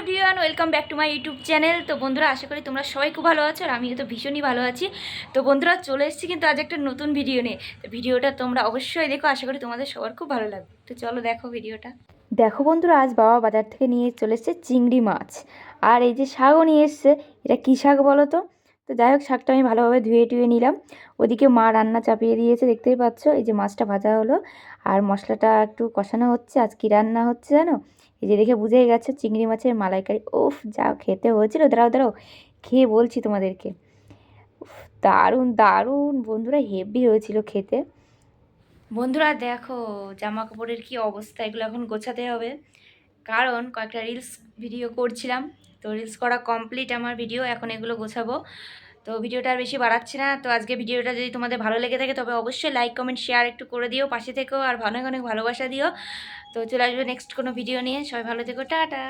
Everyone welcome back to my YouTube channel তো বন্ধুরা, আশা করি তোমরা সবাই খুব ভালো আছো আর আমিও তো ভীষণই ভালো আছি। তো বন্ধুরা, চলে এসেছি কিন্তু আজ একটা নতুন ভিডিও নিয়ে। তো ভিডিওটা তোমরা অবশ্যই দেখো, আশা করি তোমাদের সবার খুব ভালো লাগবে। তো চলো দেখো ভিডিওটা দেখো বন্ধুরা, আজ বাবা বাজার থেকে নিয়ে চলে এসছে চিংড়ি মাছ। আর এই যে শাকও নিয়ে এসছে, এটা কী শাক বলো তো? তো যাই হোক, শাকটা আমি ভালোভাবে ধুয়ে টুয়ে নিলাম। ওদিকে মা রান্না চাপিয়ে দিয়েছে, দেখতেই পাচ্ছ? এই যে মাছটা ভাজা হলো। আর মশলাটা একটু কষানো হচ্ছে। আজ কী রান্না হচ্ছে জানো? এই যে দেখে বুঝেই গেছে, চিংড়ি মাছের মালাইকারি। উফ, যা খেতে হয়েছিল। দাঁড়াও দাঁড়াও, খেয়ে বলছি তোমাদেরকে। দারুণ দারুণ। বন্ধুরা হেভি হয়েছিল খেতে। বন্ধুরা, দেখো জামা কাপড়ের কি অবস্থা? এগুলো এখন গোছাতে হবে। কারণ কয়েকটা রিলস ভিডিও করছিলাম। তো রিলস করা কমপ্লিট আমার ভিডিও এখন এগুলো গোছাবো। তো ভিডিওটা আর বেশি বাড়াচ্ছি না। তো আজকে ভিডিওটা যদি তোমাদের ভালো লেগে থাকে, তবে অবশ্যই লাইক কমেন্ট শেয়ার একটু করে দিও। পাশে থেকেও আর অনেক অনেক ভালোবাসা দিও। তো চলে আসবে নেক্সট কোনো ভিডিও নিয়ে। সবাই ভালো থেকো। টাটা!